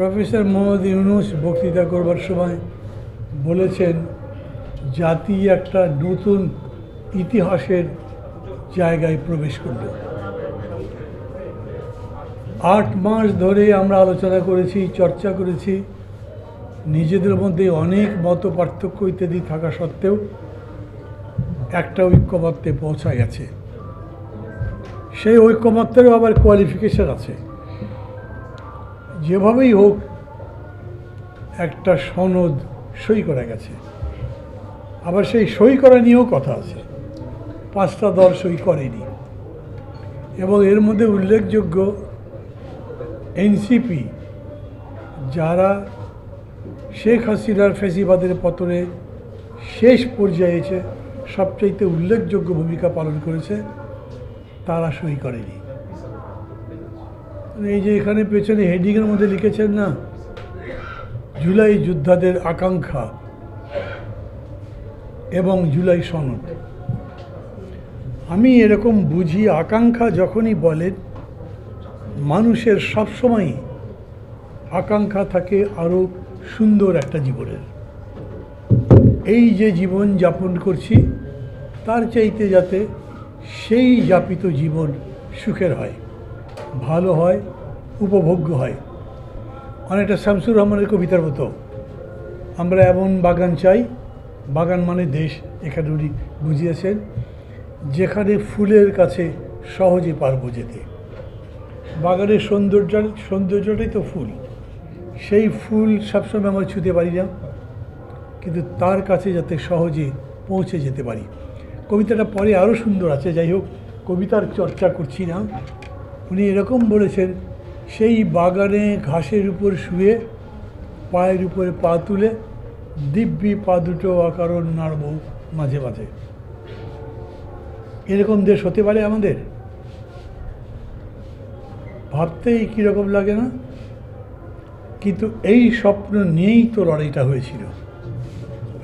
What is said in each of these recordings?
Professor Mohammad Yunus বক্তৃতা করবার সময় বলেছেন, জাতি একটা নতুন ইতিহাসের জায়গায় প্রবেশ করল। আট মাস ধরে আমরা আলোচনা করেছি, চর্চা করেছি। নিজেদের মধ্যে অনেক মত পার্থক্য ইত্যাদি থাকা সত্ত্বেও একটা ঐক্যমত্যে পৌঁছা গেছে। সেই ঐক্যমত্যেরও আবার কোয়ালিফিকেশন আছে। যেভাবেই হোক, একটা সনদ সই করা গেছে। আবার সেই সই করা নিয়েও কথা আছে। পাঁচটা দল সই করেনি। এবং এর মধ্যে উল্লেখযোগ্য এনসিপি, যারা শেখ হাসিনার ফেসিবাদের পতনে শেষ পর্যায়ে এসে সবচাইতে উল্লেখযোগ্য ভূমিকা পালন করেছে, তারা সই করেনি। এই যে এখানে পেছনে হেডিংয়ের মধ্যে লিখেছেন না? জুলাই যোদ্ধাদের আকাঙ্ক্ষা এবং জুলাই সনদ। আমি এরকম বুঝি আকাঙ্ক্ষা যখনই বলেন মানুষের সবসময়ই আকাঙ্ক্ষা থাকে আরও সুন্দর একটা জীবনের। এই যে জীবন যাপন করছি, তার চাইতে যাতে সেই যাপিত জীবন সুখের হয়, ভালো হয় উপভোগ্য হয়। অনেকটা শামসুর রহমানের কবিতার মতো। আমরা এমন বাগান চাই, বাগান মানে দেশ, এখানে উনি বুঝিয়েছেন, যেখানে ফুলের কাছে সহজে পারব যেতে। বাগানের সৌন্দর্য, সৌন্দর্যটাই তো ফুল। সেই ফুল সবসময় আমরা ছুতে পারি না, কিন্তু তার কাছে যাতে সহজে পৌঁছে যেতে পারি। কবিতাটা পরে আরও সুন্দর আছে, যাই হোক, কবিতার চর্চা করছি না। উনি এরকম বলেছেন সেই বাগানে ঘাসের উপর শুয়ে, পায়ের উপরে পা তুলে দিব্যি পা দুটো অকারণ নাড়ব মাঝে মাঝে। এরকম দেশ হতে পারে আমাদের? ভাবতেই কীরকম লাগে না? কিন্তু এই স্বপ্ন নিয়েই তো লড়াইটা হয়েছিল।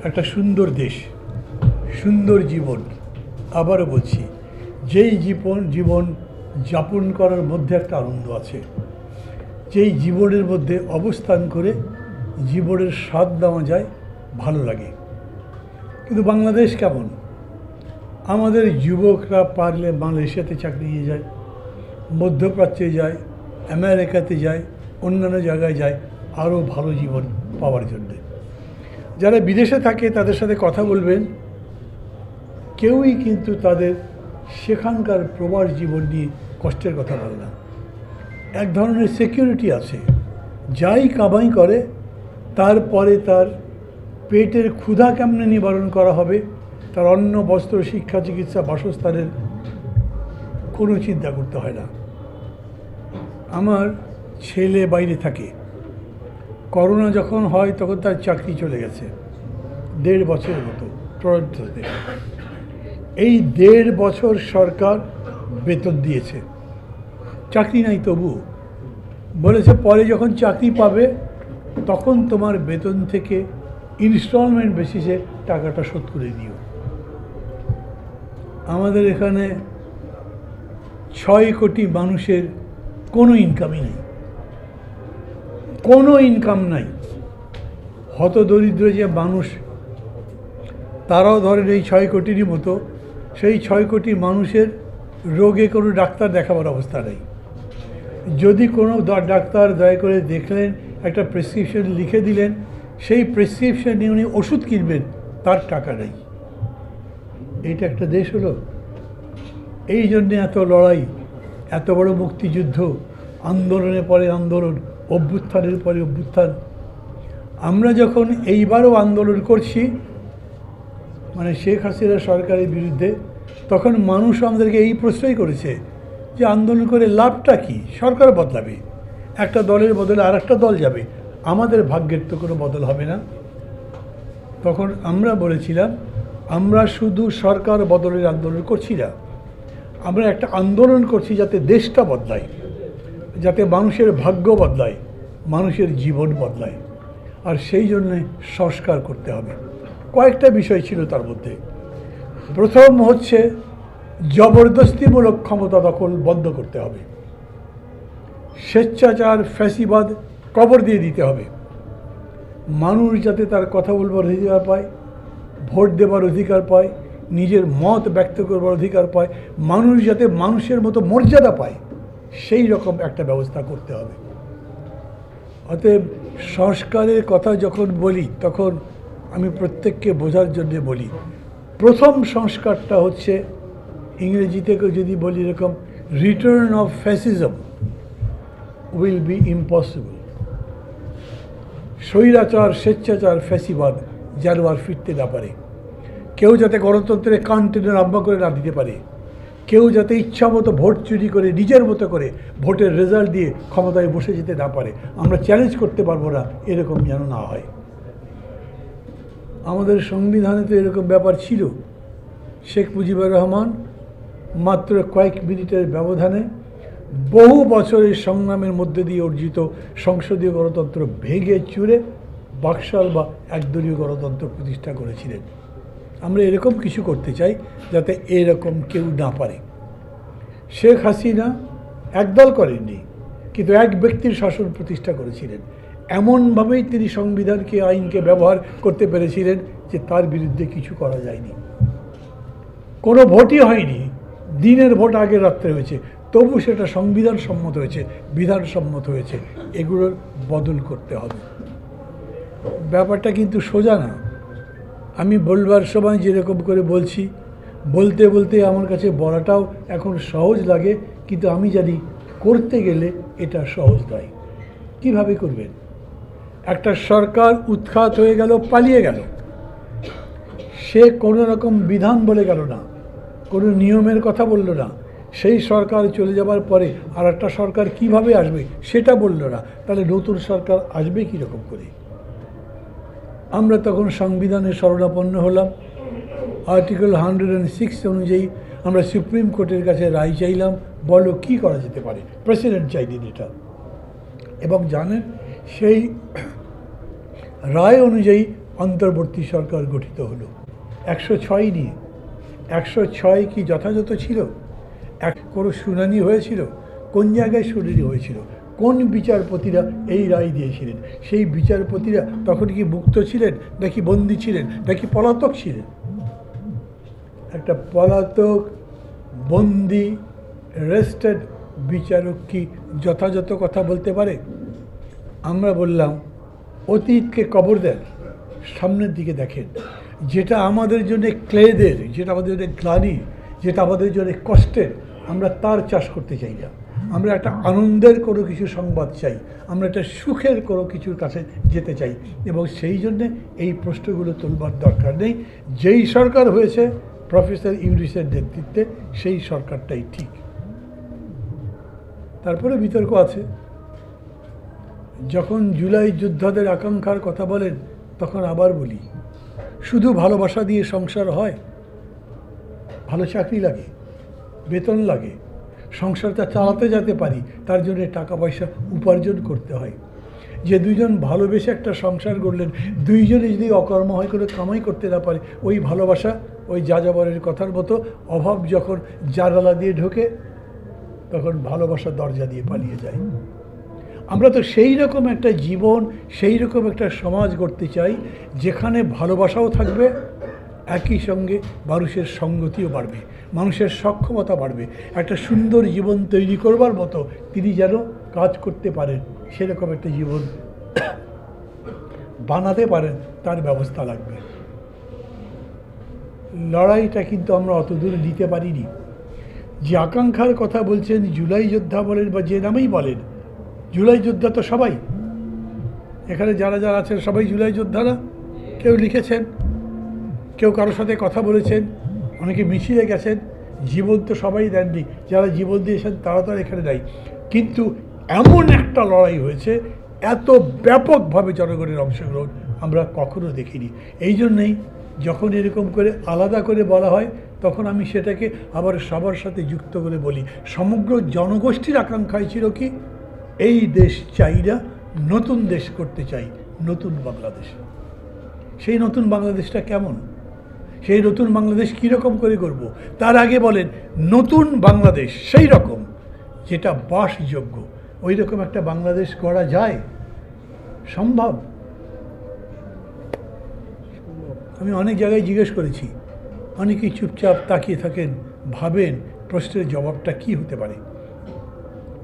একটা সুন্দর দেশ, সুন্দর জীবন। আবারও বলছি, যেই জীবন জীবন যাপন করার মধ্যে একটা আনন্দ আছে। যেই জীবনের মধ্যে অবস্থান করে জীবনের স্বাদ দেওয়া যায়, ভালো লাগে। কিন্তু বাংলাদেশ কেমন? আমাদের যুবকরা পারলে মালয়েশিয়াতে চাকরি নিয়ে যায়, মধ্যপ্রাচ্যে যায়, আমেরিকাতে যায়, অন্যান্য জায়গায় যায়, আরও ভালো জীবন পাওয়ার জন্যে। যারা বিদেশে থাকে, তাদের সাথে কথা বলবেন, কেউই কিন্তু তাদের সেখানকার প্রবাস জীবন নিয়ে কষ্টের কথা বলে না। এক ধরনের সিকিউরিটি আছে। যাই কামাই করে, তারপরে তার পেটের ক্ষুধা কেমনে নিবারণ করা হবে, তার অন্ন, বস্ত্র, শিক্ষা, চিকিৎসা, বাসস্থানের কোনো চিন্তা করতে হয় না। আমার ছেলে বাইরে থাকে। করোনা যখন হয়, তখন তার চাকরি চলে গেছে। দেড় বছরের মতো টরন্টোতে এই দেড় বছর সরকার বেতন দিয়েছে। চাকরি নাই তবু। বলেছে, পরে যখন চাকরি পাবে, তখন তোমার বেতন থেকে ইনস্টলমেন্ট বেসিসে টাকাটা শোধ করে দিও আমাদের এখানে ছয় কোটি মানুষের কোনো ইনকামই নেই। কোনো ইনকাম নাই। হতদরিদ্র যে মানুষ, তারাও ধরেন এই ছয় কোটিরই মতো। সেই ছয় কোটি মানুষের রোগে কোনো ডাক্তার দেখাবার অবস্থা নেই। যদি কোনো ডাক্তার দয়া করে দেখলেন, একটা প্রেসক্রিপশন লিখে দিলেন, সেই প্রেসক্রিপশন নিয়ে উনি ওষুধ কিনবেন, তার টাকা নেই। এইটা একটা দেশ হলো। এই জন্যে এত লড়াই, এত বড় মুক্তিযুদ্ধ আন্দোলনের পরে আন্দোলন, অভ্যুত্থানের পরে অভ্যুত্থান। আমরা যখন এইবারও আন্দোলন করছি মানে শেখ হাসিনা সরকারের বিরুদ্ধে, তখন মানুষ আমাদেরকে এই প্রশ্নই করেছে যে আন্দোলন করে লাভটা কি? সরকার বদলাবে। একটা দলের বদলে আর একটা দল যাবে। আমাদের ভাগ্যের তো কোনো বদল হবে না। তখন আমরা বলেছিলাম, আমরা শুধু সরকার বদলের আন্দোলন করছি না। আমরা একটা আন্দোলন করছি যাতে দেশটা বদলায়, যাতে মানুষের ভাগ্য বদলায়, মানুষের জীবন বদলায়। আর সেই জন্যে সংস্কার করতে হবে। কয়েকটা বিষয় ছিল তার মধ্যে। প্রথম হচ্ছে জবরদস্তিমূলক ক্ষমতা দখল বন্ধ করতে হবে। স্বেচ্ছাচার, ফ্যাসিবাদ কবর দিয়ে দিতে হবে। মানুষ যাতে তার কথা বলবার অধিকার পায়, ভোট দেবার অধিকার পায়, নিজের মত ব্যক্ত করবার অধিকার পায়, মানুষ যাতে মানুষের মতো মর্যাদা পায়, সেই রকম একটা ব্যবস্থা করতে হবে। অতএব সংস্কারের কথা যখন বলি, তখন আমি প্রত্যেককে বোঝার জন্য বলি, প্রথম সংস্কারটা হচ্ছে ইংরেজিতে যদি বলি এরকম return of fascism will be impossible স্বৈরাচার, স্বেচ্ছাচার, ফ্যাসিবাদ যেন আর ফিরতে না পারে। কেউ যাতে গণতন্ত্রের কান টেনে আরম্ভ করে না দিতে পারে। কেউ যাতে ইচ্ছা মতো ভোট চুরি করে, নিজের মতো করে ভোটের রেজাল্ট দিয়ে ক্ষমতায় বসে যেতে না পারে। আমরা চ্যালেঞ্জ করতে পারব না, এরকম যেন না হয়। আমাদের সংবিধানে তো এরকম ব্যাপার ছিল। শেখ মুজিবুর রহমান মাত্র কয়েক মিনিটের ব্যবধানে বহু বছরের সংগ্রামের মধ্যে দিয়ে অর্জিত সংসদীয় গণতন্ত্র ভেঙে চুরে বাকশাল বা একদলীয় গণতন্ত্র প্রতিষ্ঠা করেছিলেন। আমরা এরকম কিছু করতে চাই যাতে এরকম কেউ না পারে। শেখ হাসিনা একদল করেননি, কিন্তু এক ব্যক্তির শাসন প্রতিষ্ঠা করেছিলেন। এমনভাবেই তিনি সংবিধানকে, আইনকে ব্যবহার করতে পেরেছিলেন যে তার বিরুদ্ধে কিছু করা যায়নি। কোনো ভোটই হয়নি দিনের ভোট আগের রাত্রে হয়েছে। তবু সেটা সংবিধান সম্মত হয়েছে বিধান সম্মত হয়েছে। এগুলোর বদল করতে হবে। ব্যাপারটা কিন্তু সোজা না। আমি বলবার সময় যেরকম করে বলছি, বলতে বলতে আমার কাছে বলাটাও এখন সহজ লাগে, কিন্তু আমি জানি করতে গেলে এটা সহজ নয়। কীভাবে করবেন? একটা সরকার উৎখাত হয়ে গেল, পালিয়ে গেল। সে কোনো রকম বিধান বলে গেল না। কোনো নিয়মের কথা বলল না। সেই সরকার চলে যাবার পরে আর একটা সরকার কীভাবে আসবে সেটা বলল না। তাহলে নতুন সরকার আসবে কীরকম করে? আমরা তখন সংবিধানের শরণাপন্ন হলাম। আর্টিকেল হান্ড্রেড অ্যান্ড সিক্স অনুযায়ী আমরা সুপ্রিম কোর্টের কাছে রায় চাইলাম, বলো কি করা যেতে পারে? প্রেসিডেন্ট চাইলেন এটা। এবং জানেন, সেই রায় অনুযায়ী অন্তর্বর্তী সরকার গঠিত হলো। একশো ছয় নিয়ে। একশো ছয় কি যথাযথ ছিল? এক কোনো শুনানি হয়েছিল? কোন জায়গায় শুনানি হয়েছিল? কোন বিচারপতিরা এই রায় দিয়েছিলেন? সেই বিচারপতিরা তখন কি মুক্ত ছিলেন, নাকি বন্দী ছিলেন, নাকি পলাতক ছিলেন? একটা পলাতক, বন্দি রেস্টেড বিচারক কি যথাযথ কথা বলতে পারে? আমরা বললাম, অতীতকে কবর দেন, সামনের দিকে দেখেন। যেটা আমাদের জন্য ক্লেদের, যেটা আমাদের জন্য গ্লানি, যেটা আমাদের জন্য কষ্টের, আমরা তার চাষ করতে চাই না। আমরা একটা আনন্দের কোনো কিছু সংবাদ চাই, আমরা একটা সুখের কোনো কিছুর কাছে যেতে চাই এবং সেই জন্যে এই প্রশ্নগুলো তুলবার দরকার নেই। যেই সরকার হয়েছে, প্রফেসর ইউনিসের নেতৃত্বে সেই সরকারটাই ঠিক। তারপরে বিতর্ক আছে। যখন জুলাই যোদ্ধাদের আকাঙ্ক্ষার কথা বলেন, তখন আবার বলি শুধু ভালোবাসা দিয়ে সংসার হয়, ভালো চাকরি লাগে, বেতন লাগে, সংসারটা চালাতে যেতে পারি, তার জন্য টাকা পয়সা উপার্জন করতে হয়। যে দুইজন ভালোবেসে একটা সংসার গড়লেন, দুইজনে যদি অকর্ম হয় করে কামাই করতে না পারে, ওই ভালোবাসা, ওই যাযাবরের কথার মতো অভাব যখন জানালা দিয়ে ঢোকে, তখন ভালোবাসা দরজা দিয়ে পালিয়ে যায়। আমরা তো সেই রকম একটা জীবন, সেই রকম একটা সমাজ গড়তে চাই, যেখানে ভালোবাসাও থাকবে, একই সঙ্গে মানুষের সঙ্গতিও বাড়বে, মানুষের সক্ষমতা বাড়বে। একটা সুন্দর জীবন তৈরি করবার মতো তিনি যেন কাজ করতে পারেন, সেরকম একটা জীবন বানাতে পারেন, তার ব্যবস্থা লাগবে। লড়াইটা কিন্তু আমরা অত দূরে নিতে পারিনি। যে আকাঙ্ক্ষার কথা বলছেন জুলাই যোদ্ধা বলেন বা যে নামেই বলেন জুলাই যোদ্ধা তো সবাই। এখানে যারা যারা আছেন সবাই জুলাই যোদ্ধারা। কেউ লিখেছেন, কেউ কারোর সাথে কথা বলেছেন, অনেকে মিছিলে গেছেন, জীবন তো সবাই দেননি। যারা জীবন দিয়েছেন তারা তো এখানে নাই। কিন্তু এমন একটা লড়াই হয়েছে, এত ব্যাপকভাবে জনগণের অংশগ্রহণ আমরা কখনো দেখিনি। এই জন্যেই যখন এরকম করে আলাদা করে বলা হয়, তখন আমি সেটাকে আবার সবার সাথে যুক্ত করে বলি। সমগ্র জনগোষ্ঠীর আকাঙ্ক্ষায় ছিল কি? এই দেশ চাই না নতুন দেশ করতে চাই, নতুন বাংলাদেশ। সেই নতুন বাংলাদেশটা কেমন? সেই নতুন বাংলাদেশ কীরকম করে করব তার আগে বলেন, নতুন বাংলাদেশ সেই রকম, যেটা বাসযোগ্য। ওই রকম একটা বাংলাদেশ করা যায়? সম্ভব? আমি অনেক জায়গায় জিজ্ঞেস করেছি। অনেকেই চুপচাপ তাকিয়ে থাকেন, ভাবেন প্রশ্নের জবাবটা কি হতে পারে।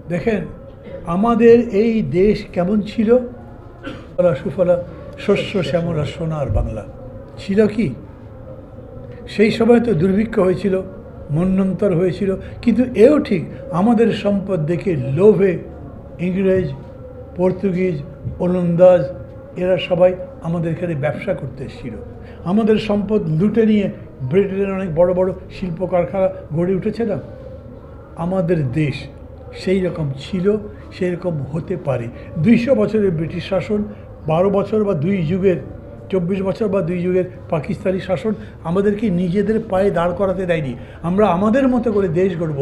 দেখেন আমাদের এই দেশ কেমন ছিল? ফলা সুফলা, শস্য, শ্যামলা সোনার বাংলা। ছিল কি? সেই সময় তো দুর্ভিক্ষ হয়েছিল মন্যন্তর হয়েছিল, কিন্তু এও ঠিক আমাদের সম্পদ দেখে লোভে ইংরেজ, পর্তুগিজ, ওলন্দাজ, এরা সবাই আমাদের এখানে ব্যবসা করতে এসেছিল। আমাদের সম্পদ লুটে নিয়ে ব্রিটেনের অনেক বড় বড় শিল্প কারখানা গড়ে উঠেছে না? আমাদের দেশ সেই রকম ছিল সেই রকম হতে পারে। দুইশো বছরের ব্রিটিশ শাসন, বারো বছর বা দুই যুগের, চব্বিশ বছর বা দুই যুগের পাকিস্তানি শাসন আমাদেরকে নিজেদের পায়ে দাঁড় করাতে দেয়নি। আমরা আমাদের মতো করে দেশ গড়ব।